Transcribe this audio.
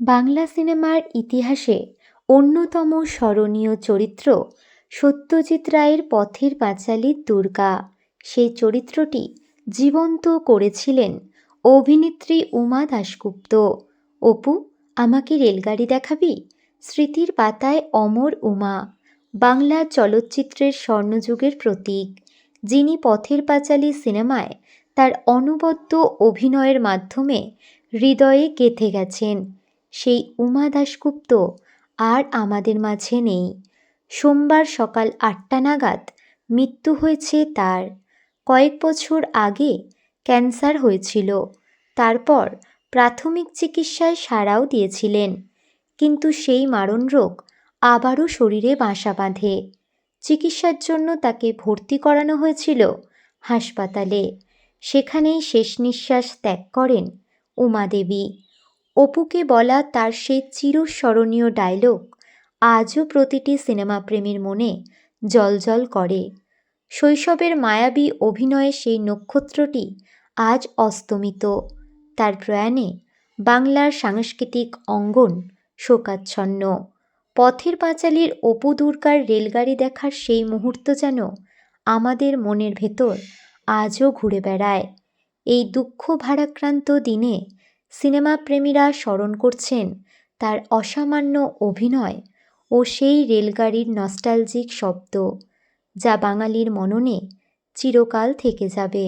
বাংলা সিনেমার ইতিহাসে অন্যতম স্মরণীয় চরিত্র সত্যজিৎ রায়ের পথের পাঁচালীর দুর্গা। সেই চরিত্রটি জীবন্ত করেছিলেন অভিনেত্রী উমা দাশগুপ্ত। অপু, আমাকে রেলগাড়ি দেখাবি? স্মৃতির পাতায় অমর উমা। বাংলা চলচ্চিত্রের স্বর্ণযুগের প্রতীক। যিনি পথের পাঁচালী সিনেমায় তার অনবদ্য অভিনয়ের মাধ্যমে হৃদয়ে গেঁথে গেছেন। সেই উমা দাশগুপ্ত আর আমাদের মাঝে নেই। সোমবার সকাল আটটা নাগাদ মৃত্যু হয়েছে তার। কয়েক বছর আগে ক্যান্সার হয়েছিল। তারপর প্রাথমিক চিকিৎসায় সাড়াও দিয়েছিলেন। কিন্তু সেই মারণ রোগ আবারও শরীরে বাসা বাঁধে। চিকিৎসার জন্য তাকে ভর্তি করানো হয়েছিল হাসপাতালে। সেখানেই শেষ নিঃশ্বাস ত্যাগ করেন উমাদেবী অপুকে বলা তার সেই চিরস্মরণীয় ডায়লগ আজও প্রতিটি সিনেমাপ্রেমীর মনে জ্বলজ্বল করে। শৈশবের মায়াবী অভিনয়ে সেই নক্ষত্রটি আজ অস্তমিত। তার প্রয়াণে বাংলার সাংস্কৃতিক অঙ্গন শোকাচ্ছন্ন। পথের পাঁচালীর অপু দুর্গার রেলগাড়ি দেখার সেই মুহূর্ত যেন আমাদের মনের ভেতর আজও ঘুরে বেড়ায়। এই দুঃখ ভারাক্রান্ত দিনে সিনেমাপ্রেমীরা স্মরণ করছেন তার অসামান্য অভিনয় ও সেই রেলগাড়ির নস্টালজিক শব্দ, যা বাঙালির মননে চিরকাল থেকে যাবে।